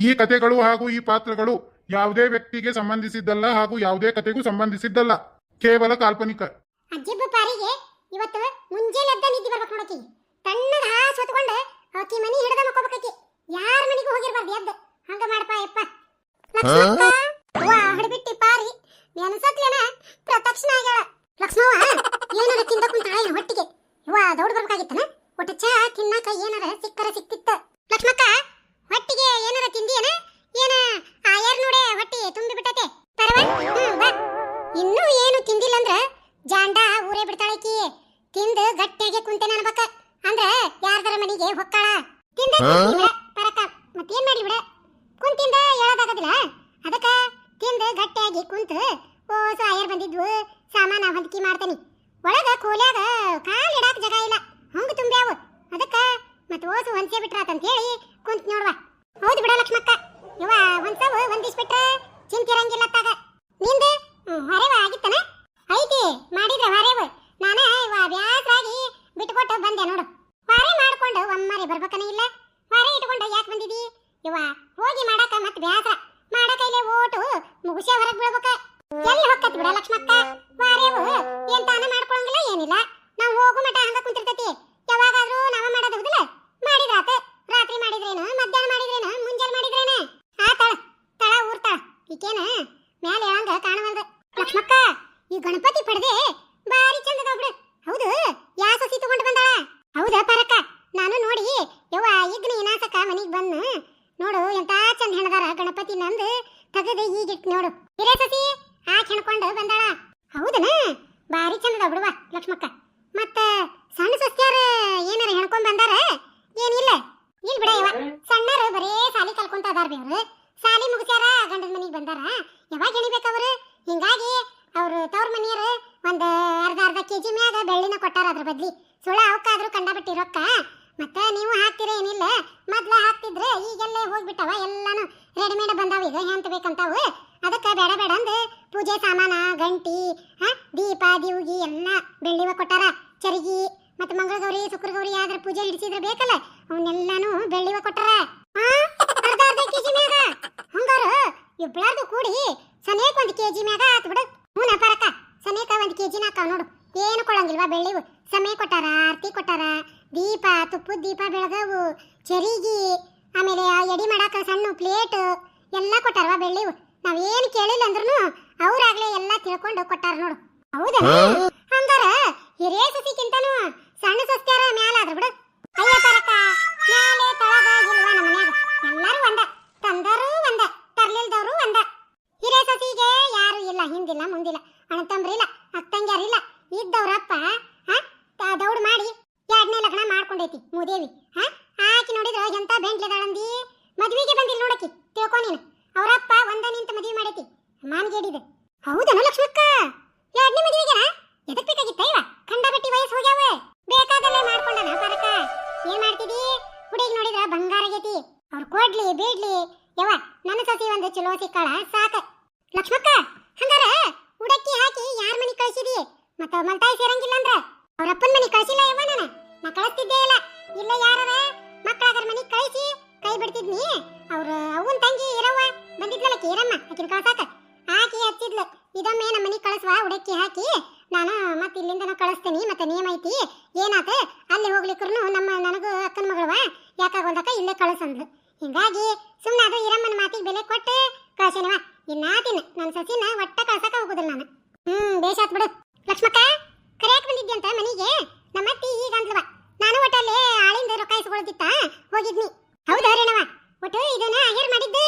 ಈ ಕಥೆಗಳು ಹಾಗೂ ಈ ಪಾತ್ರಗಳು ಯಾವುದೇ ವ್ಯಕ್ತಿಗೆ ಸಂಬಂಧಿಸಿದ್ದಲ್ಲ ಹಾಗೂ ಯಾವುದೇ ಕಥೆಗೂ ಸಂಬಂಧಿಸಿದ್ದಲ್ಲ. ಕೇವಲ ಕಾಲ್ಪನಿಕ. ಅಜ್ಜಿಬ್ಬ ಪಾರಿಗೆ ಇವತ್ತು ಮುಂಜಾನೆ ಎದ್ದ ನಿದ್ದೆ ಬರ್ಬೇಕು ನೋಡಕಿ ತಣ್ಣದ ಹಾಸ್ ಹೊತ್ಕೊಂಡು ಆಕಿ ಮನಿ ಹಿಡಿದ ಮಕ್ಕೋಬೇಕಿ ಯಾರ ಮನಿಗೂ ಹೋಗಿರ್ಬಾರ್ದು ಎದ್ದ. ಹಂಗ ಮಾಡಪ್ಪ ಯಪ್ಪ ಲಕ್ಷ್ಮಕ್ಕ ತಿಂದು ಗಟ್ಟಿಯಾಗಿ ಕುಂತೇನ ಅನ್ಬೇಕ ಅಂದ್ರ ಯಾರ್ದರ ಮನೆಗೆ ಹೊಕ್ಕಾಳ? ತಿಂದ ಪರಕ ಮತ್ತೇನ್ ಮಾಡಿ ಬಿಡ ಕುಂತಿಂದ ಹೇಳೋದಾಗೋದಿಲ್ಲ ಅದಕ್ಕ ತಿಂದು ಗಟ್ಟಿಯಾಗಿ ಕುಂತು ಓಸು ಆಯರ್ ಬಂದಿದ್ವು ಸಾಮಾನ ಹೊಂದಿಕೆ ಮಾಡ್ತೇನಿ ಒಳಗ ಕೋಲ್ಯಾಗ ಕಾಲ್ ಇಡಾಕ ಜಾಗ ಇಲ್ಲ ಹಂಗ ತುಂಬ್ಯಾವು ಅದಕ್ಕ ಮತ್ತ ಓಸು ಹೊಂದ್ಸೇ ಬಿಟ್ರಾತಂತ ಹೇಳಿ ಕುಂತ್ ನೋಡ್ವಾ ಹೌದು ಬಿಡ ಲಕ್ಷ್ಮಕ್ಕ ಇವ ಒಂದ್ಸವ ಒಂದಿಸ್ಬಿಟ್ರೆ ಚಿಂತಿರಂಗಿಲ್ಲ ತಾಗ ನಿಂದ ಹೊರೆವ ಆಗಿತ್ತನ ಐತಿ ಮಾಡಿದ್ರ ಹೊರೆವ ನಾನ ಇವ ಬ್ಯಾಸರಾಗಿ ಬಿಟ್ಕೊಟ್ಟು ಬಂದೆ ನೋಡು ಹೊರೆ ಮಾಡ್ಕೊಂಡು ಒಮ್ಮರೆ ಬರ್ಬೇಕನ ಇಲ್ಲ ಹೊರೆ ಇಟ್ಕೊಂಡು ಯಾಕೆ ಬಂದಿದಿ ಇವ ಹೋಗಿ ಮಾಡಾಕ ಮತ್ ಬ್ಯಾಸರ ಮಾಡಾಕ ಇಲ್ಲೇ ಓಟು ಮುಗುಸೆ ಹೊರಗ್ ಬೀಳ್ಬೇಕ ಎಲ್ಲಿ ಹೊಕ್ಕತ್ ಬಿಡ ಲಕ್ಷ್ಮಕ್ಕ ವಾರೇವು ಏನ್ ತಾನ ಮಾಡ್ಕೊಳಂಗಿಲ್ಲ ಏನಿಲ್ಲ ನಾವು ಹೋಗು ಮಟ ಹಂಗ ಕುಂತಿರ್ತೈತಿ ಯಾವಾಗಾದ್ರೂ ನಾವ ಮಾಡೋದು ಹೌದಿಲ್ಲ ಮಾಡಿದ್ರಾತ ರಾತ್ರಿ ಮಾಡಿದ್ರೇನು ಮಧ್ಯಾಹ್ನ ಮಾಡಿದ್ರೇನು ಮುಂಜಾನೆ ಮಾಡಿದ್ರೇನು ಆತಳ ತಳ ಊರ್ತಾಳ ಈಕೇನ ಮ್ಯಾಲೆ ಹೇಳಂಗ ಕಾಣವಲ್ದು ಲಕ್ಷ್ಮಕ್ಕ ಈ ಗಣಪತಿ ಪಡೆದೆ ಬಾರಿ ಚಂದದ ಬಿಡು ಹೌದು ಯಾ ಸಸಿ ತಗೊಂಡು ಬಂದಾಳ ಹೌದಾ ಪರಕ ನಾನು ನೋಡಿ ಯವ್ವ ಈಗ ನೀನಾಸಕ ಮನಿಗ್ ಬಂದು ನೋಡು ಎಂತ ಚಂದ ಹೆಣದಾರ ಗಣಪತಿ ನಂದು ತೆಗೆದು ಈಗಿಟ್ ನೋಡು ಹಿರೇ ಸಸಿ ಹಾಕಿ ಹೆಣ್ಕೊಂಡು ಬಂದಾಳ ಹೌದನ ಚಂದದ ಬಿಡುವ, ಲಕ್ಷ್ಮಕ್ಕ. ಮತ್ತ ಸಣ್ಣ ಸಸ್ಯಾರ ಏನಾರ ಹೆಣ್ಕೊಂಡ್ ಬಂದಾರ? ಏನಿಲ್ಲ ಇಲ್ ಬಿಡ ಇವ. ಸಣ್ಣರು ಬರೇ ಸಾಲಿ ಕಲ್ಕೊಂತ ಅದಾರ ಬೇವ್ರು ಸಾಲಿ ಮುಗಿಸ್ಯಾರ, ಗಂಡನ ಮನೆಗೆ ಬಂದಾರ. ಯಾವಾಗ ಹೆಣಿಬೇಕ ಅವರು? ಹಿಂಗಾಗಿ ಅವ್ರು ತವ್ರ ಮನೆಯರು ಒಂದ್ ಅರ್ಧ ಅರ್ಧ ಕೆಜಿ ಮ್ಯಾಗ ಬೆಳ್ಳಿನ ಕೊಟ್ಟಾರ ಅದ್ರ ಬದ್ಲಿ. ಸುಳ ಅವಕ್ಕಾದ್ರೂ ಕಂಡಬಿಟ್ಟಿ ರೊಕ್ಕ. ಮತ್ತ ನೀವು ಹಾಕ್ತೀರ ಏನಿಲ್ಲ. ಮೊದ್ಲ ಹಾಕ್ತಿದ್ರೆ ಈಗೆಲ್ಲೇ ಹೋಗ್ಬಿಟ್ಟವ ಎಲ್ಲಾನು. ರೆಡಿಮೇಡ್ ಬಂದಾವ ಈಗ ಹೆಂತ ಬೇಕಂತಾವು ಅದಕ್ಕ ಬೇಡ ಬೇಡ ಅಂದ್ರೆ ಪೂಜೆ ಸಾಮಾನ, ಗಂಟಿ, ಹಾ, ದೀಪ, ದಿವ್ಗಿ ಎಲ್ಲ ಬೆಳ್ಳಿವ ಕೊಟ್ಟಾರ. ಚರಿಗಿ ಗೌರಿ ಮಂಗಳಗೌರಿ, ಶುಕ್ರಗೌರಿ ಆದ್ರೆ ಪೂಜೆ ಹಿಡಿಸಿದ್ರೆ ಬೇಕಲ್ಲ? ಅವನ್ನೆಲ್ಲಾನು ಬೆಳ್ಳಿವ ಕೊಟ್ಟಾರ. ಅರ್ಧ ಅರ್ಧ ಕೆಜಿ ಮ್ಯಾಗ. ಹಂಗಾರ ಇಬ್ಬಳಾರ್ದು ಕೂಡಿ ಸನೇಕ ಒಂದ್ ಕೆಜಿ ಮ್ಯಾಗ ಆತ್ ಬಿಡು. ಹ್ಞೂ ನಪಾರಕ್ಕ ಸನೇಕ ಒಂದ್ ಕೆಜಿ ನಾಕಾವ್ ನೋಡು. ಏನು ಕೊಡಂಗಿಲ್ವಾ ಬೆಳ್ಳಿವು? ಸಮಯ ಕೊಟ್ಟಾರ, ಆರತಿ ಕೊಟ್ಟಾರ. ದೀಪ ತುಪ್ಪದ ದೀಪ, ಬೆಳಗವು, ಚರಿಗಿ, ಆಮೇಲೆ ಆ ಎಡಿ ಮಾಡಾಕ ಸಣ್ಣ ಪ್ಲೇಟ್ ಎಲ್ಲ ಕೊಟ್ಟಾರವಾ ಬೆಳ್ಳಿವು. ನಾವೇನು ಕೇಳಿಲ್ಲ ಅಂದ್ರೂ ಅವ್ರಾಗ್ಲೇ ಎಲ್ಲ ತಿಳ್ಕೊಂಡು ಕೊಟ್ಟಾರ ನೋಡು. ಹೌದಾ? ಅಂದಾರ ಹಿರಿಯ ಸಸಿಕ್ಕಿಂತನೂ ಸಣ್ಣ ಸಸ್ತ್ಯಾರ ಮ್ಯಾಲ ಆದ್ರ ಬಿಡು. ಅಯ್ಯ ತರಕ ಮ್ಯಾಲೆ ತಳಗ ಇಲ್ವಾ ನಮ್ಮ ಮನ್ಯಾಗ? ಎಲ್ಲರೂ ಒಂದ ತಂದರು ಒಂದ ತರ್ಲಿಲ್ದವರು ಒಂದ. ಹಿರಿಯ ಸಸಿಗೆ ಯಾರು ಇಲ್ಲ ಹಿಂದಿಲ್ಲ ಮುಂದಿಲ್ಲ ಅಣ್ಣ ತಮ್ರಿಲ್ಲ ಅಕ್ಕಂಗ್ಯಾರಿಲ್ಲ ಇದ್ದವ್ರಪ್ಪ ಹಾ ದೌಡ್ ಮಾಡಿ ಎರಡನೇ ಲಗ್ನ ಮಾಡ್ಕೊಂಡೈತಿ ಮೂದೇವಿ ಹಾ ಆಕಿ ನೋಡಿದ್ರ ಎಂತ ಬೆಂಟ್ಲೆದಾಳಂದಿ? ಮದ್ವಿಗೆ ಬಂದಿಲ್ಲ ನೋಡಕಿ ತಿಳ್ಕೊ ನೀನು. ಅವರಪ್ಪ ಒಂದ ನಿಂತ ಮದುವೆ ಮಾಡೈತಿ. ಮಾನ್ಗೇಡಿದ. ಹೌದನ ಲಕ್ಷ್ಮಕ್ಕ? ಎರಡನೇ ಮದುವೆಗೆನ? ಎದಕ್ ಬೇಕಾಗಿತ್ತ ಇವ? ಕಂಡಬಟ್ಟಿ ವಯಸ್ಸು ಹೋಗ್ಯಾವ. ಬೇಕಾದಲ್ಲೇ ಮಾಡ್ಕೊಂಡನ ಪರಕ. ಏನ್ ಮಾಡ್ತಿದಿ? ಹುಡುಗಿ ನೋಡಿದ್ರ ಬಂಗಾರ ಆಗೈತಿ. ಅವ್ರು ಕೊಡ್ಲಿ, ಬೇಡ್ಲಿ. ಯವ ನನ್ನ ಸತಿ ಒಂದು ಚಲೋ ಸಿಕ್ಕಾಳ, ಸಾಕ. ಲಕ್ಷ್ಮಕ್ಕ, ಹಂಗಾರ ಉಡಕ್ಕಿ ಹಾಕಿ ಯಾರ ಮನಿ ಕಳಿಸಿದಿ? ಮತ್ತ ಮಲ್ತಾಯಿ ಸೇರಂಗಿಲ್ಲ ಅಂದ್ರ? ಅವ್ರಪ್ಪನ ಮನಿ ಕಳಿಸಿಲ್ಲ ಯವ ನಾನು? ನಾ ಕಳಿಸ್ತಿದ್ದೇ ಇಲ್ಲ. ಇಲ್ಲ ಯಾರರ? ಮಕ್ಕಳಾಗರ ಮನಿ ಕಳಿಸಿ. ಕೈ ಬಿಡ್ತಿದ್ನಿ. ಅವ್ರ ಅವನ್ ತಂಗಿ ಇರವ್ವ. ಬಂದಿದ್ಲಲ್ಲ ಕೀರಮ್ಮ, ಆಕಿನ ಕಳ್ಸಾಕ. ಹಾಕಿ ಹಚ್ಚಿದ್ಲು. ಇದೊಮ್ಮೆ ನಮ್ಮ ಮನಿ ಕಳಿಸ್ವಾ, ಉಡಕ್ಕಿ ಹಾಕಿ. ನಾನು ಮತ್ತೆ ಇಲ್ಲಿಂದನ ಕಳಿಸ್ತೀನಿ, ಮತ್ತೆ ನಿಯಮ ಐತಿ. ಏನಾತ? ಅಲ್ಲಿ ಹೋಗ್ಲಿಕ್ರು ನಮ್ಮ, ನನಗೂ ಅಕ್ಕನ ಮಗಳವ. ಯಾಕಾಗೋದಕ್ಕ ಇಲ್ಲೇ ಕಳಿಸಂದ್ಲು. ಹಿಂಗಾಗಿ ಸುಮ್ಮನೆ ಅದು ಇರಮ್ಮನ ಮಾತಿಗೆ ಬೆಲೆ ಕೊಟ್ಟು ಕಳ್ಸೇನವ. ಇನ್ನಾತಿನ ನನ್ನ ಸಸಿನ ಒಟ್ಟ ಕಳ್ಸಕ ಹೋಗುದಿಲ್ಲ ನಾನು ಹ್ಮ್ ಬೇಷಾತ್ ಬಿಡು ಲಕ್ಷ್ಮಕ್ಕ ಕರಿಯಾಕ್ ಬಂದಿದ್ದೆ ಅಂತ ಮನಿಗೆ ನಮ್ಮ ಅತ್ತಿ ಈಗ ಅಂದ್ಲವ ನಾನು ಒಟ್ಟಲ್ಲಿ ಆಳಿಂದ ರೊಕ್ಕ ಇಸ್ಕೊಳ್ತಿತ್ತ ಹೋಗಿದ್ನಿ ಹೌದಾ ರೇಣವ ಒಟ್ಟು ಇದನ್ನ ಹೇರ್ ಮಾಡಿದ್ದೆ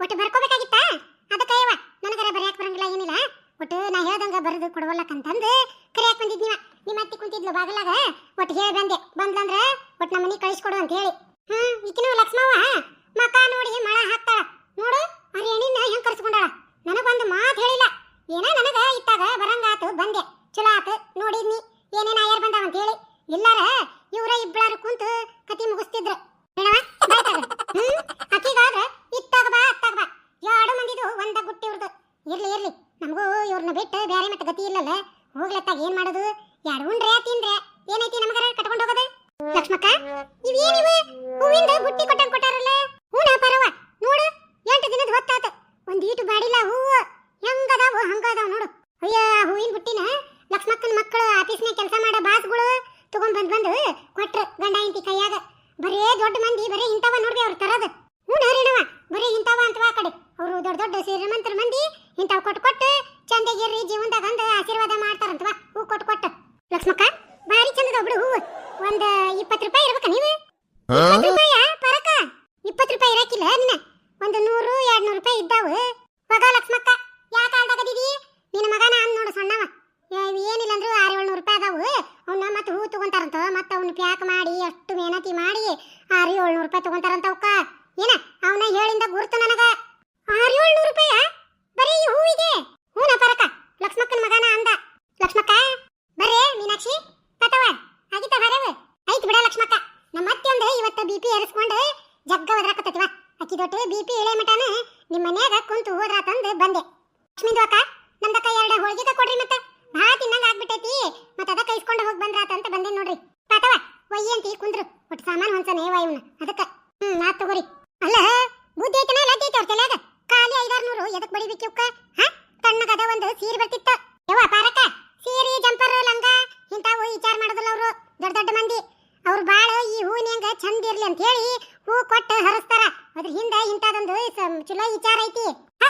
ಒಟ್ಟು ಬರ್ಕೋಬೇಕಾಗಿತ್ತ ಅದಕ್ಕ ಯವ್ವ ನನಗರ ಬರ್ಯಾಕ್ ಬರಂಗಿಲ್ಲ ಏನಿಲ್ಲ ಒಟ್ಟು ನಾ ಹೇಳ್ದಂಗ ಬರೆದು ಕೊಡವಲ್ಲಕ್ಕಂತಂದು ಬಂದಿದ್ ನೀವ. ನಿಮ್ಮ ಅತ್ತಿ ಕುಂತಿದ್ಲು ಬಾಗಲಾಗ. ಒಟ್ಟು ಹೇಳಿ ಬಂದೆ. ಬಂದ್ಲಂದ್ರ ಒಟ್ಟು ನಮ್ಮ ಮನೆ ಕಳಿಸ್ಕೊಡು ಅಂತ ಹೇಳಿ ಹ್ಮ್, ಈಕಿನೂ ಲಕ್ಷ್ಮವ್ವ. ಮಕ ನೋಡಿ ಮಳ ಹಾಕ್ತಾಳ. ನೋಡು ಅವ್ರ ಎಣ್ಣಿನ ಹೆಂಗ್ ಕರ್ಸ್ಕೊಂಡಾಳ. ನನಗೊಂದು ಮಾತು ಹೇಳಿಲ್ಲ. ಏನ ನನಗ ಇತ್ತಾಗ ಬರಂಗಾತು, ಬಂದೆ. ಚಲೋ ಆತು, ನೋಡಿದ್ನಿ. ಏನೇನ ಆಯರ್ ಬಂದಾವ ಅಂತ ಹೇಳಿ ಇಲ್ಲಾರ ಇವ್ರ ಇಬ್ಬಳಾರು ಕುಂತು ಕತಿ ಮುಗಿಸ್ತಿದ್ರು ಹೇಳವ ಬಾಯ್ತಾಗ ಹ್ಮ್ ಅಕ್ಕಿಗಾದ್ರ ಇತ್ತಾಗ ಬಾ ಅತ್ತಾಗ ಬಾ ಎರಡು ಮಂದಿದು ಒಂದ ಗುಟ್ಟಿ ಇವ್ರದು ಇರ್ಲಿ ಇರ್ಲಿ ನಮಗೂ ಇವ್ರನ್ನ ಬಿಟ್ಟು ಬೇರೆ ಮತ್ತೆ ಗತಿ ಇಲ್ಲಲ್ಲ ಹೋಗ್ಲತ್ತಾಗ ಏನ್ ಮಾಡೋದು ಎರಡು ಉಂಡ್ರೆ ತಿಂದ್ರೆ ಏನೈತಿ ನಮಗರ ಕಟ್ಕೊಂಡು ಹೋಗೋದು ಲಕ್ಷ್ಮಕ್ಕ ಇವೇನಿವ ಹೂವಿಂದ ಬುಟ್ಟಿ ಕೊಟ್ಟಂಗ್ ಕೊಟ್ಟಾರಲ್ಲ ಹೂನ ಪರವ ನೋಡು ಎಂಟು ದಿನದ ಹೊತ್ತಾತ ಒಂದ್ ಈಟು ಬಾಡಿಲ್ಲ ಹೂವು ಹೆಂಗದಾವು ಹಂಗದಾವ ನೋಡು ಅಯ್ಯ ಹೂವಿನ ಬುಟ್ಟಿನ ಲಕ್ಷ್ಮಕ್ಕನ ಮಕ್ಕಳು ಆಫೀಸ್ನಾಗ ಕೆಲಸ ಮಾಡೋ ಬಾಸ್ಗಳು ತಗೊಂಡ್ ಬಂದ್ ಬಂದು ಕೊಟ್ರು ಗಂಡ ಹೆಂಡತಿ ಕೈಯಾಗ. ಬರೇ ದೊಡ್ಡ ಮಂದಿ ಬರೇ ಇಂಥವ ನೋಡ್ರಿ ಅವ್ರು ತರದು. ಹ್ಞೂ ಹರಿಣವ ಬರೀ ಇಂಥವ ಅಂತವ ಆ ಕಡೆ. ಅವರು ದೊಡ್ಡ ದೊಡ್ಡ ಶ್ರೀಮಂತರ ಮಂದಿ ಇಂಥವ್ ಕೊಟ್ಟು ಕೊಟ್ಟು ಚಂದಗಿರ್ರಿ ಜೀವನದಾಗ ಅಂದ ಆಶೀರ್ವಾದ ಮಾಡ್ತಾರಂತವ ಹೂ ಕೊಟ್ಟು ಕೊಟ್ಟು. ಲಕ್ಷ್ಮಕ್ಕ ಭಾರಿ ಚಂದದ ಒಬ್ಳು ಹೂವು. ಒಂದು ಇಪ್ಪತ್ತು ರೂಪಾಯಿ ಇರ್ಬೇಕ ನೀವು? ರೂಪಾಯ ಪರಕ? ಇಪ್ಪತ್ತು ರೂಪಾಯಿ ಇರಕಿಲ್ಲ ನಿನ್ನ? ಒಂದು ನೂರು ಎರಡ್ ನೂರು ರೂಪಾಯಿ ಇದ್ದಾವು. ಮಗ ಲಕ್ಷ್ಮಕ್ಕ ಯಾಕೆ ಕಾಲ್ದಾಗದಿದಿ ನಿನ್ನ ಮಗನ ಅಂದ್ ನೋಡು ಸಣ್ಣವ. ಏನಿಲ್ಲ ಅಂದ್ರೂ ಆರು ಏಳ್ನೂರು ರೂಪಾಯಿ ಅದಾವು. ಅವನ್ನ ಮತ್ತೆ ಹೂ ತಗೊಂತಾರಂತ. ಮತ್ತೆ ಅವ್ನ ಪ್ಯಾಕ್ ಮಾಡಿ, ಅಷ್ಟು ಮೇಹನತಿ ಮಾಡಿ ಆರು ಏಳ್ನೂರು ರೂಪಾಯಿ ತಗೊಂತಾರಂತ ಅವಕ್ಕ ಏನ? ಅವನ ಹೇಳಿಂದ ಗುರ್ತು ನನಗ. ಆರು ಏಳ್ನೂರು ರೂಪಾಯ? ಬರೀ ಈ ಹೂವಿಗೆ? ಹೂನ ಪರಕ? ಲಕ್ಷ್ಮಕ್ಕನ ಮಗನ ಅಂದ. ಲಕ್ಷ್ಮಕ್ಕ, ಬರ್ರಿ ಮೀನಾಕ್ಷಿ. ಪತವ, ಆಗಿತ್ತ ಬರವ ಐತ್ ಬಿಡ ಲಕ್ಷ್ಮಕ್ಕ. ನಮ್ಮ ಅತ್ತೆ ಒಂದು ಇವತ್ತು ಬಿ ಪಿ ಏರಿಸ್ಕೊಂಡು ಜಗ್ಗ ಒದ್ರಾಕತ್ತೈತಿವ ಅಕ್ಕಿ ದೊಟ್ಟು ಬಿ ಪಿ ಇಳೆ ಮಟನ ನಿಮ್ಮ ಮನ್ಯಾಗ ಕುಂತು ಹೋದ್ರಾತಂದು ಬಂದೆ. ಲಕ್ಷ್ಮೀ ನಮ್ದಕ್ಕ ಎರಡು ಹೋಳಿಗೆ ಕೊಡ್ರಿ ಮತ್ತೆ ಭಾಳ ತಿನ್ನಂಗ ಆಗ್ಬಿಟ್ಟೈತಿ ಮತ್ತೆ ಅದಕ್ಕ ಇಸ್ಕೊಂಡು ಹೋಗಿ ಬಂದ್ರಾತ ಅಂತ ಬಂದೆ ನೋಡ್ರಿ ಪಾತವ ಒಯ್ಯಿ ಅಂತಿ ಕುಂದ್ರು ಒಟ್ಟು ಸಾಮಾನು ಹೊಂಚನೆ ಏವ ಇವ್ನ ಅದಕ್ಕ ಹ್ಮ್ ಆತ್ ತಗೋರಿ ಅಲ್ಲ ಬುದ್ಧಿ ಐತನ ಲದ್ದಿ ಐತಿ ಅವ್ರ ತಲ್ಯಾಗ ಖಾಲಿ ಐದಾರು ನೂರು ಎದಕ್ ಬಡಿಬೇಕು ಇವ್ಕ ಹಾ ತಣ್ಣಗದ ಒಂದು ಸೀರೆ ಬರ್ತಿತ್ತ ಯವ್ವ ಪಾರಕ್ಕ ಸೀರೆ ಜಂಪರ್ ಲಂಗ ಇಂತಾವು ವಿಚಾರ ಮಾಡೋದಿಲ್ಲ ಅವರು ದೊಡ್ಡ ದೊಡ್ಡ ಮಂದಿ ಅವ್ರು ಬಾಳ ಈ ಹೂವಿನ ಚಂದ ಇರ್ಲಿ ಅಂತ ಹೇಳಿ ಹೂ ಕೊಟ್ಟು ಹರಸ್ತಾರ ಅದ್ರ ಹಿಂದ ಇಂಥದೊಂದು ಸ- ಚಲೋ ವಿಚಾರ ಐತಿ ಹ,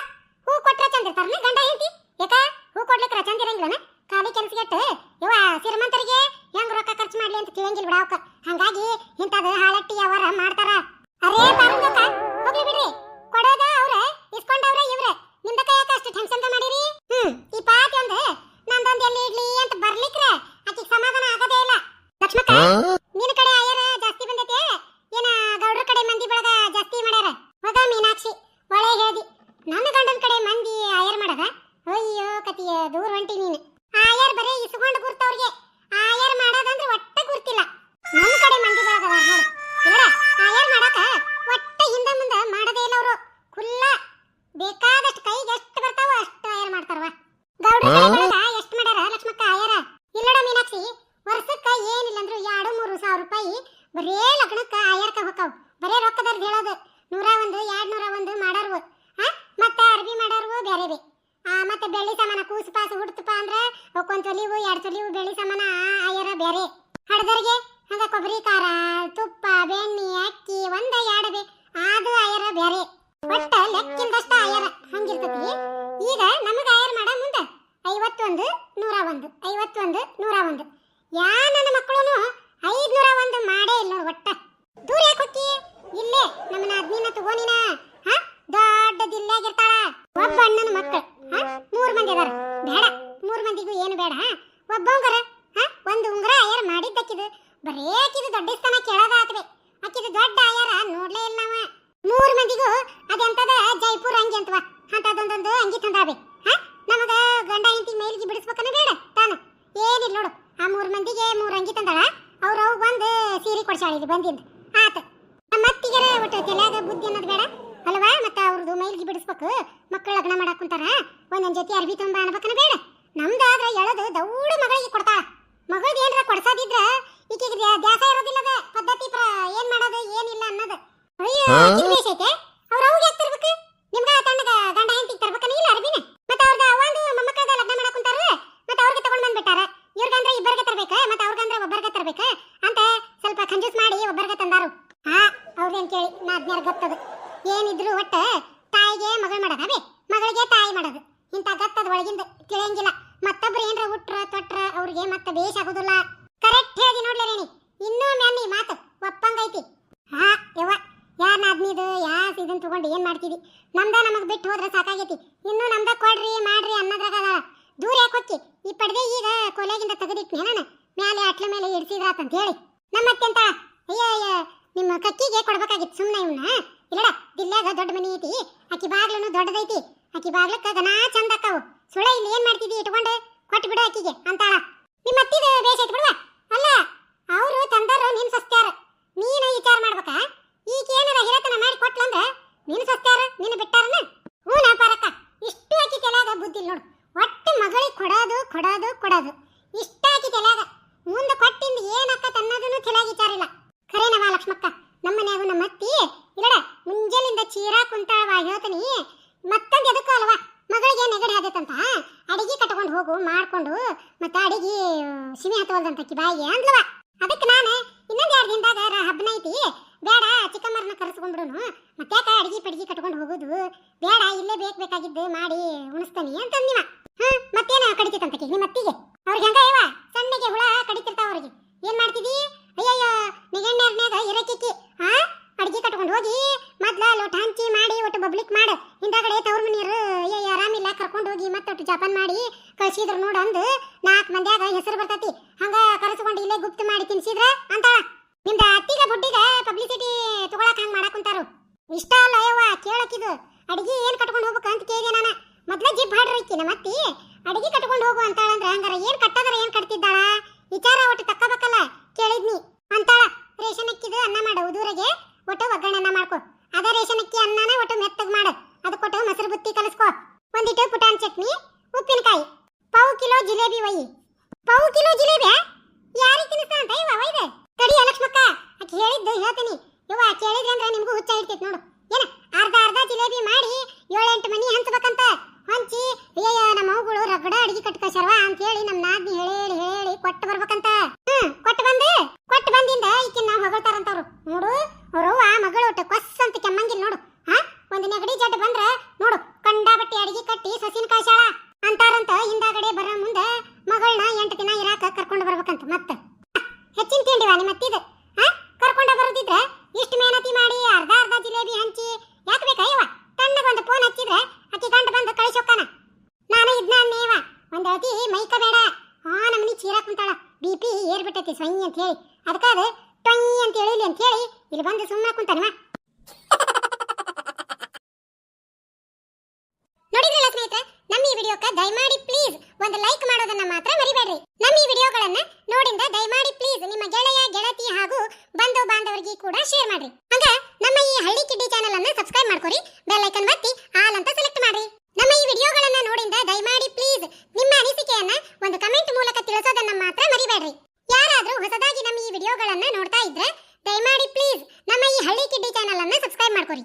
ಹೂ ಕೊಟ್ರ ಚಂದ ಇರ್ತಾರನ ಗಂಡ ಹೆಂಡತಿ ಯಾಕ ಹೂ ಕೊಡ್ಲಿಕ್ರ ಚಂದ ಇರಂಗಿಲ್ಲನ ಖಾಲಿ ಕೆಲ್ಸಗೆಟ್ಟು ಯವ್ವ ಶ್ರೀಮಂತರಿಗೆ ಹೆಂಗ್ ರೊಕ್ಕ ಖರ್ಚು ಮಾಡ್ಲಿ ಅಂತ ತಿಳಿಯಂಗಿಲ್ಲ ಬಿಡ ಅವಕ್ಕ ಹಂಗಾಗಿ ಹಾಳಟ್ಟಿ ಅವರ ಮಾಡ್ತಾರ. ಅರೇ ಪಾರಂಗಕ್ಕ ಹೋಗ್ಲಿ ಬಿಡ್ರಿ ಕೊಡೋದ ಅವ್ರ ಇಸ್ಕೊಂಡವ್ರ ಇವ್ರ ನಿಮ್ದಕ್ಕ ಯಾಕ ಅಷ್ಟು ಟೆನ್ಷನ್ ಮಾಡಿರಿ ಹ್ಮ್ ಈ ಪಾತಿ ಒಂದು ನಂದೊಂದು ಎಲ್ಲಿ ಇಡ್ಲಿ ಅಂತ ಬರ್ಲಿಕ್ರ ಆಕಿಗೆ ಸಮಾಧಾನ ಆಗದೇ ಇಲ್ಲ ಲಕ್ಷ್ಮಕ್ಕ ನಿನ್ನ ಕಡೆ ಆಯರ ಜಾಸ್ತಿ ಬಂದೈತೆ ಏನ ಗೌಡ್ರ ಕಡೆ ಮಂದಿ ಬಳಗ ಜಾಸ್ತಿ ಮಾಡ್ಯಾರ ಮಗ ಮೀನಾಕ್ಷಿ ಒಳ್ಳೆ ಹೇಳ್ದಿ ನನ್ನ ಗಂಡನ ಕಡೆ ಮಂದಿ ಆಯರ್ ಮಾಡದ ಅಯ್ಯೋ ಕತಿಯ ದೂರ ಹೊಂಟಿ ನೀನು ಆಯರ್ ಬರೇ ಇಸ್ಕೊಂಡು ಗುರ್ತವ್ರಿಗೆ ಆಯರ್ ಮಾಡೋದಂದ್ರೆ ಒಟ್ಟ ಗುರ್ತಿಲ್ಲ ನನ್ನ ಕಡೆ ಮಂದಿ ಬಳಗ ಅದಾರ ನೋಡು ಇವ್ರ ಆಯರ್ ಮಾಡಾಕ ಒಟ್ಟ ಹಿಂದ ಮುಂದ ಮಾಡದೇ ಇಲ್ಲ ಅವರು ಕುಲ್ಲ ಬೇಕಾದಷ್ಟು ಕೈಗೆ ಎಷ್ಟು ಬರ್ತಾವ ಅಷ್ಟು ಆಯರ್ ಮಾಡ್ತಾರವ ಗೌಡ್ರ ಕಡೆ ಬಳಗ ಎಷ್ಟು ಮಾಡ್ಯಾರ ಲಕ್ಷ್ಮಕ್ಕ ಆಯರ ಇಲ್ಲಡ ಮೀನಾಕ್ಷಿ ವರ್ಷಕ್ಕ ಏನಿಲ್ಲ ಅಂದ್ರು ಎರಡು ಮೂರು ಸಾವಿರ ರೂಪಾಯಿ ಬರೇ ಲಗ್ನಕ್ಕ ಆಯರ್ಕ ಹೊಕ್ಕಾವ್ ಬರೇ ರೊಕ್ಕದರ್ದು ಹೇಳೋದು ನೂರ ಒಂದು ಎರಡ್ ನೂರ ಒಂದು ಮಾಡಾರ್ವು ಹಾ ಮತ್ತೆ ಅರ್ಬಿ ಮಾಡಾರ್ವು ಬೇರೆ ಬೇ ಆ ಮತ್ತೆ ಬೆಳ್ಳಿ ಸಮಾನ, ಕೂಸು ಪಾಸು ಹುಡ್ತಪ್ಪ ಅಂದ್ರ ಅವಕ್ಕೊಂದ್ ತೊಲಿವು ಎರಡ್ ತೊಲಿವು ಬೆಳ್ಳಿ ಸಮಾನ ಆಯರ ಬೇರೆ ಹಡದರಿಗೆ ಹಂಗ ಕೊಬ್ಬರಿ ಖಾರ, ತುಪ್ಪ, ಬೆಣ್ಣಿ, ಅಕ್ಕಿ, ಒಂದ ಎರಡ ಬೇ ಅದು ಆಯರ ಬೇರೆ ಒಟ್ಟ ಲೆಕ್ಕಿಂದಷ್ಟ ಆಯರ ಹಂಗಿರ್ತತಿ. ಈಗ ನಮಗ ಆಯರ್ ಮಾಡ ಮುಂದ. ಐವತ್ತೊಂದು, ನೂರ ಒಂದು, ಐವತ್ತೊಂದು, ನೂರ ಒಂದು. ಯಾ ನನ್ನ ಮಕ್ಕಳು ಐದ್ನೂರ ಒಂದು ಮಾಡೇ ಇಲ್ಲ ನೋಡು ಒಟ್ಟ ದೂರ ಯಾಕೆ ಹೋಕ್ಕಿ ಇಲ್ಲೇ ನಮ್ಮನ್ನ ಅದ್ನಿನ ತಗೋನಿನ ಹಾ ದೊಡ್ಡದಿಲ್ಲಾಗಿರ್ತಾಳ ಒಬ್ಬ ಅಣ್ಣನ ಮಕ್ಕಳು ಹಾ ಮೂರ್ ಮಂದಿ ಅದಾರ ಬೇಡ ಮೂರ್ ಮಂದಿಗೂ ಏನು ಬೇಡ ಒಬ್ಬ ಉಂಗರ ಹಾ ಒಂದು ಉಂಗುರ ಆಯರ್ ಮಾಡಿದ್ದಕ್ಕಿದು ಬರೇ ಆಕಿದು ದೊಡ್ಡ ಸ್ಥಾನ ಕೇಳೋದ ಆತ್ವೆ ಆಕಿದು ದೊಡ್ಡ ಆಯರ ನೋಡ್ಲೇ ಇಲ್ಲ ನಾವ ಮೂರ್ ಮಂದಿಗೂ ಅದೆಂತದ ಜೈಪುರ್ ಅಂಗಿ ಅಂತವ ಅಂತದೊಂದೊಂದು ಅಂಗಿ ತಂದಾವೆ ಹಾ ನಮಗ ಗಂಡ ಹೆಂಡತಿ ಮೇಲ್ಗೆ ಬಿಡಿಸ್ಬೇಕನ ಬೇಡ ತಾನ ಏನಿಲ್ಲ ನೋಡು ಆ ಮೂರ್ ಮಂದಿಗೆ ಮೂರ್ ಅಂಗಿ ತಂದಾಳ ಅವ್ರ ಅವ್ ಬಂದು ಕೊಡ್ಸಾಳ ಬಂದಿಂದ ಆತ. ನಮ್ಮ ಅತ್ತಿಗೆರ ಒಟ್ಟು ತಲೆಯಾಗ ಬುದ್ಧಿ ಅನ್ನೋದು ಬೇಡ. ಅಲ್ವಾ? ಮತ್ತೆ ಅವ್ರದ್ದು ಮೈಲ್ಗೆ ಬಿಡಿಸ್ಬೇಕು. ಮಕ್ಕಳು ಲಗ್ನ ಮಾಡಕ್ ಕುಂತಾರ. ಒಂದೊಂದ್ ಜೊತೆ ಅರ್ಬಿ ತುಂಬ ಅನ್ಬೇಕನ ಬೇಡ. ನಮ್ದಾದ್ರ ಎಳದು ದೌಡ ಮಗಳಿಗೆ ಕೊಡ್ತಾ. ಮಗಳದ್ ಏನ್ರ ಕೊಡ್ಸೋದಿದ್ರ ಈಕೆಗೆ ದ್ಯಾ- ದ್ಯಾಸ ಇರೋದಿಲ್ಲದ ಪದ್ಧತಿ ಪ್ರ ಏನ್ ಮಾಡೋದು ಏನಿಲ್ಲ ಅನ್ನೋದು. ಅಯ್ಯೋ ಐತೆ ಅವ್ರ ಅವ್ಗೆ ಯಾಕೆ ತರ್ಬೇಕು ನಿಮ್ಗ ತಣ್ಣಗ ಗಂಡ ಹೆಂಡತಿ ತರ್ಬೇಕನ ಇಲ್ಲ ಅರ್ಬಿನ ಮತ್ತೆ ಅವ್ರದ ಅವಂದು ಮೊಮ್ಮಕ್ಕಳದ ಲಗ್ನ ಮಾಡಕ್ ಕುಂತಾರ ಮತ್ತೆ ಅವ್ರಿಗೆ ತಗೊಂಡ್ ಬಂದ್ಬಿಟ್ಟಾರ ಇವ್ರಿಗಂದ್ರ ಇಬ್ಬರಿಗೆ ತರ್ಬೇಕ ಮತ್ತೆ ಅವ್ರಿಗಂದ್ರ ಒಬ್ಬರಿಗೆ ತರ್ಬೇಕ ಅಂತ ಸ್ವಲ್ಪ ಕಂಜೂಸ್ ಮಾಡಿ ಒಬ್ಬರಿಗೆ ತಂದಾರು ಹಾ ಅವ್ರೇನ್ ಕೇಳಿ ನಾ ಅದ್ನ್ಯಾರ ಗೊತ್ತದ ಏನಿದ್ರು ಒಟ್ಟ ತಾಯಿಗೆ ಮಗಳು ಮಾಡೋದ ಬೇ ಮಗಳಿಗೆ ತಾಯಿ ಮಾಡೋದು ಇಂಥ ಗತ್ತದ ಒಳಗಿಂದ ತಿಳಿಯಂಗಿಲ್ಲ ಮತ್ತೊಬ್ರು ಏನ್ರ ಉಟ್ರ ತೊಟ್ರ ಮತ್ತೆ ಬೇಷ್ ಆಗುದಿಲ್ಲ. ಕರೆಕ್ಟ್ ಹೇಳಿ ನೋಡ್ಲಿ ರೇಣಿ. ಇನ್ನೂ ಮ್ಯಾನಿ ಮಾತು. ಒಪ್ಪಂಗೈತಿ. ಹಾ, ಯವ್ವ. ಯಾರ್ ನಾದ್ನಿದು ಯಾ ಇದನ್ ತಗೊಂಡು ಏನ್ ಮಾಡ್ತೀವಿ? ನಮ್ದ ನಮಗ್ ಬಿಟ್ಟು ಹೋದ್ರೆ ಸಾಕಾಗೈತಿ. ಇನ್ನು ನಮ್ದ ಕೊಡ್ರಿ, ಮಾಡ್ರಿ ಅನ್ನೋದ್ರಾಗ ದೂರ ಯಾಕೆ ಹೊಕ್ಕಿ? ಈ ಪಡ್ದೆ ಈಗ ಕೊಲೆಗಿಂದ ತೆಗೆದಿಟ್ನೆ ನಾನು ಮ್ಯಾಲೆ ಅಟ್ಲ ಮೇಲೆ ಇಡ್ಸಿದ್ರಾತಂತ ಹೇಳಿ. ನಮ್ಮತ್ತೆಂತ? ಅಯ್ಯ ಅಯ್ಯ ನಿಮ್ಮ ಕಕ್ಕಿಗೆ ಕೊಡ್ಬೇಕಾಗಿತ್ತು ಸುಮ್ಮನೆ ಇವನ್ನ ಇಲ್ಲಡ ದಿಲ್ಲಾಗ ದೊಡ್ಡ ಮನಿ ಐತಿ. ಆಕಿ ಬಾಗ್ಲನು ದೊಡ್ಡದೈತಿ. ಆಕಿ ಬಾಗ್ಲಕ್ಕ ಗನಾ ಚಂದ ಅಕ್ಕಾವು. ಸುಳ ಇಲ್ಲಿ ಏನ್ ಮಾಡ್ತಿದಿ ಇಟ್ಕೊಂಡು? ಕೊಟ್ಟು ಬಿಡು ಆಕಿಗೆ ಅಂತಾಳ. ನಿಮ್ಮ ಅತ್ತಿದ ಬೇಷ ಐತಿ ಅಲ್ಲ, ಅವರು ತಂದರು ನಿನ್ ಸಸ್ತ್ಯಾರ. ನೀನು ವಿಚಾರ ಮಾಡ್ಬೇಕಾ? ಈಗ ಏನಾರ ಹಿರತನ ಮಾಡಿ ಕೊಟ್ಲಂದ್ರ ನಿನ್ ಸಸ್ತ್ಯಾರ ನಿನ್ನ ಬಿಟ್ಟಾರನ? ಹ್ಞೂ ಪಾರಕ್ಕ. ಇಷ್ಟು ಆಕಿ ತಲ್ಯಾಗ ಬುದ್ಧಿ ನೋಡು. ಒಟ್ಟು ಮಗಳಿಗೆ ಕೊಡೋದು ಕೊಡೋದು ಕೊಡೋದು. ಇಷ್ಟ ಆಕಿ ತಲ್ಯಾಗ ಮುಂದೆ ಕೊಟ್ಟಿಂದ ಏನಕ್ಕ ಅನ್ನೋದನ್ನು ತಲ್ಯಾಗ ವಿಚಾರ ಇಲ್ಲ ಖರೇನವ ಲಕ್ಷ್ಮಕ್ಕ ನಮ್ಮ ಮನ್ಯಾಗು ನಮ್ಮ ಅತ್ತಿ ಇಲ್ಲಡ ಮುಂಜಾನಿಂದ ಚೀರಾ ಕುಂತಾಳವ ಹೇಳ್ತೀನಿ ಮತ್ತೊಂದು ಎದಕ್ಕೂ ಅಲ್ವಾ ಮಗಳಿಗೆ ನೆಗಡಿ ಆದೈತಂತ ಅಡಿಗೆ ಕಟ್ಕೊಂಡು ಹೋಗು ಮಾಡ್ಕೊಂಡು ಮತ್ತೆ ಅಡಿಗೆ ಸಿಮಿ ಹತ್ತವಲ್ದಂತಕ್ಕಿ ಬಾಯಿಗೆ ಅಂದ್ಲವ ಅದಕ್ಕೆ ನಾನು ಇನ್ನೊಂದು ಎರಡು ದಿನದಾಗ ರ- ಹಬ್ಬನ ಐತಿ ಬೇಡ ಚಿಕ್ಕಮ್ಮರನ್ನ ಕರೆಸ್ಕೊಂಡ್ಬಿಡುನು ಮತ್ತೆ ಯಾಕ ಅಡಿಗೆ ಪಡಿಗೆ ಕಟ್ಕೊಂಡು ಹೋಗೋದು ಬೇಡ ಇಲ್ಲೇ ಬೇಕು ಬೇಕಾಗಿದ್ದು ಮಾಡಿ ಉಣಿಸ್ತಾನಿ ಅಂತ ಅಂದಿವ ಹಾ ಮತ್ತೇನ ಕಡಿತೈತಂತಕಿ ನಿಮ್ಮ ಅತ್ತಿಗೆ. ಅವ್ರಿಗೆ ಹಂಗ ಇವ, ಸಣ್ಣಗೆ ಹುಳ ಕಡಿತಿರ್ತಾವ ಅವ್ರಿಗೆ. ಏನ್ ಮಾಡ್ತಿದಿ? ಅಯ್ಯಯ್ಯ, ನಿಗಣ್ಣರ್ನ್ಯಾಗ ಇರಕಿಕ್ಕಿ ಹಾ ಅಡಿಗೆ ಕಟ್ಕೊಂಡು ಹೋಗಿ, ಮೊದ್ಲ ಲೋಟ ಹಂಚಿ ಮಾಡಿ, ಒಟ್ಟು ಪಬ್ಲಿಕ್ ಮಾಡು. ಹಿಂದಗಡೆ ತವ್ರ ಮನೆಯರು, ಅಯ್ಯಯ್ಯ, ಆರಾಮಿಲ್ಲ, ಕರ್ಕೊಂಡು ಹೋಗಿ ಮತ್ತೊಟ್ಟು ಜಪಾನ್ ಮಾಡಿ ಕಳ್ಸಿದ್ರು ನೋಡು ಅಂದು ನಾಲ್ಕು ಮಂದ್ಯಾಗ ಹೆಸರು ಬರ್ತತಿ. ಹಂಗ ಕರೆಸ್ಕೊಂಡು ಇಲ್ಲೇ ಗುಪ್ತ ಮಾಡಿ ತಿನ್ಸಿದ್ರ ಅಂತಾಳ. ನಿಮ್ದ ಅತ್ತಿಗ ಬುಡ್ಡಿಗ ಪಬ್ಲಿಸಿಟಿ ತಗೊಳಕ್ ಹಂಗ ಮಾಡಕ್ ಕುಂತಾರು. ಇಷ್ಟ ಅಲ್ಲ ಅಯ್ಯವ್ವ ಕೇಳಕ್ಕಿದು ಅಡಿಗೆ ಏನ್ ಕಟ್ಕೊಂಡು ಹೋಗ್ಬೇಕು ಅಂತ ಕೇಳಿದೆ ನಾನು. ಮೊದ್ಲ ಜಿಪ್ ಹಾಡ್ರಿ ನಮ್ಮ ಅತ್ತಿ. ಅಡಿಗೆ ಕಟ್ಕೊಂಡು ಹೋಗು ಅಂತಾಳಂದ್ರ ಹಂಗಾರ ಏನ್ ಕಟ್ಟದ್ರ ಏನ್ ಕಟ್ತಿದ್ದಾಳ? ವಿಚಾರ ಒಟ್ಟು ತಕ್ಕಬೇಕಲ್ಲ, ಕೇಳಿದ್ನಿ. ಅಂತಾಳ, ರೇಷನ್ ಅಕ್ಕಿದು ಅನ್ನ ಮಾಡು, ಉದೂರಿಗೆ ಒಟ್ಟು ಒಗ್ಗರಣೆನ ಮಾಡ್ಕೊ. ಅದ ರೇಷನ್ ಅಕ್ಕಿ ಅನ್ನನ ಒಟ್ಟು ಮೆತ್ತಗ್ ಮಾಡು. ಅದಕ್ಕೊಟ್ಟು ಮೊಸರು ಬುತ್ತಿ ಕಲಸ್ಕೊ. ಒಂದಿಟ್ಟು ಪುಟಾನ್ ಚಟ್ನಿ, ಉಪ್ಪಿನಕಾಯಿ. ಪಾವು ಕಿಲೋ ಜಿಲೇಬಿ ವೈ ಪಾವು ಕಿಲೋ ಜಿಲೇಬಿ ಯಾರಿಗೆ ತಿನ್ನಿಸ್ತಾ ಅಂತ? ಇವ ಒಯ್ದೆ. ತಡಿ ಲಕ್ಷ್ಮಕ್ಕ ಆಕೆ ಹೇಳಿದ್ದು ಹೇಳ್ತೀನಿ. ಇವ ಕೇಳಿದ್ರೆ ಅಂದ್ರೆ ನಿಮ್ಗೂ ಹುಚ್ಚ ಇರ್ತೈತಿ ನೋಡು ಏನ ಅರ್ಧ ಅರ್ಧ ಜಿಲೇಬಿ ಮಾಡಿ ಏಳೆಂಟು ಮನಿ ಹಂಚ್ಬೇಕಂತ ಹಂಚಿ ಅಯ್ಯಯ್ಯ ನಮ್ಮ ಅವುಗಳು ರಗಡ ಅಡಿಗೆ ಕಟ್ಕಶರ್ವ ಅಂತ ಹೇಳಿ ನಮ್ಮ ನಾದ್ನಿ ಹೇಳಿ ಹೇಳಿ ಕೊಟ್ಟು ಬರ್ಬೇಕಂತ ಹ್ಮ್ ಕೊಟ್ಟು ಬಂದೆ ಕೊಟ್ಟು ಬಂದಿಂದ ಈಕಿನ ನಾವು ಹೊಗಳ್ತಾರಂತವ್ರು ನೋಡು ಅವ್ರವ್ವ ಮಗಳು ಒಟ್ಟು ಕೊಸ್ ಅಂತ ಕೆಮ್ಮಂಗಿಲ್ಲ ನೋಡು ಹಾ ಒಂದು ನೆಗಡಿ ಜಡ್ ಬಂದ್ರ ನೋಡು ಕಂಡಾಬಟ್ಟಿ ಅಡಿಗೆ ಕಟ್ಟಿ ಸಸಿನ ಕಾಯ್ಸಾಳ ಅಂತಾರಂತ ಹಿಂದಾಗಡೆ ಬರೋ ಮುಂದ ಮಗಳನ್ನ ಎಂಟು ದಿನ ಇರಾಕ ಕರ್ಕೊಂಡು ಬರ್ಬೇಕಂತ ಮತ್ತ. ಹೆಚ್ಚಿನ ತಿಂಡಿವಾ ನಿಮ್ಮ ಮತ್ತಿದ ಕರ್ಕೊಂಡ ಬರೋದಿದ್ರ ಇಷ್ಟು ಮೇಹನತಿ ಮಾಡಿ ಅರ್ಧ ಅರ್ಧ ಜಿಲೇಬಿ ಹಂಚಿ ಯಾಕೆ ಬೇಕಾ ಇವ ತಣ್ಣಗೊಂದು ಫೋನ್ ಹಚ್ಚಿದ್ರೆ ಅಕ್ಕಿ ಗಂಡ ಬಂದು ಕಳಿಸೋಕಾನ. ನಾನು ಇದ್ನ ಅನ್ನೇವ ಒಂದ್ ಅತಿ ಮೈಕ ಬೇಡ. ಆ ನಮ್ಮನಿ ಚೀರಾ ಕುಂತಾಳ. ಬಿ ಪಿ ಏರ್ಬಿಟ್ಟೈತಿ ಸ್ವಯ್ ಅಂತ ಹೇಳಿ ಅದಕ್ಕಾದ ಟೊಯ್ ಅಂತ ಹೇಳಿಲಿ ಅಂತ ಹೇಳಿ ಇಲ್ಲಿ ಬಂದು ಸುಮ್ಮನೆ ಕುಂತಾನವ ನಮ್ಮ ದಯಮಾಡಿ ಪ್ಲೀಸ್ ಒಂದು ಲೈಕ್ ಮಾಡೋದನ್ನ ಮಾತ್ರ ಮರಿಬೇಡ್ರಿ. ನಮ್ಮ ಈ ವಿಡಿಯೋಗಳನ್ನ ನೋಡಿಂದ ದಯಮಾಡಿ ಪ್ಲೀಸ್ ನಿಮ್ಮ ಗೆಳೆಯ, ಗೆಳತಿ ಹಾಗೂ ಬಂಧು ಬಾಂಧವರಿಗೆ ಕೂಡ ಶೇರ್ ಮಾಡ್ರಿ. ಹಂಗ ನಮ್ಮ ಈ ಹಳ್ಳಿ ಕಿಡ್ಡಿ ಚಾನೆಲ್ ಅನ್ನ ಸಬ್ಸ್ಕ್ರೈಬ್ ಮಾಡ್ಕೊರಿ ಬೆಲ್ ಐಕನ್ ಒತ್ತಿ ಆಲ್ ಅಂತ ಸೆಲೆಕ್ಟ್ ಮಾಡ್ರಿ. ನಮ್ಮ ಈ ವಿಡಿಯೋಗಳನ್ನ ನೋಡಿಂದ ದಯಮಾಡಿ ಪ್ಲೀಸ್ ನಿಮ್ಮ ಅನಿಸಿಕೆಯನ್ನ ಒಂದು ಕಮೆಂಟ್ ಮೂಲಕ ತಿಳಿಸೋದನ್ನ ಮಾತ್ರ ಮರಿಬೇಡ್ರಿ. ಯಾರಾದ್ರೂ ಹೊಸದಾಗಿ ನಮ್ಮ ಈ ವಿಡಿಯೋಗಳನ್ನ ನೋಡ್ತಾ ಇದ್ರೆ ದಯಮಾಡಿ ಪ್ಲೀಸ್ ನಮ್ಮ ಈ ಹಳ್ಳಿ ಕಿಡ್ಡಿ ಚಾನೆಲ್ ಅನ್ನ ಸಬ್ಸ್ಕ್ರೈಬ್ ಮಾಡ್ಕೊರಿ.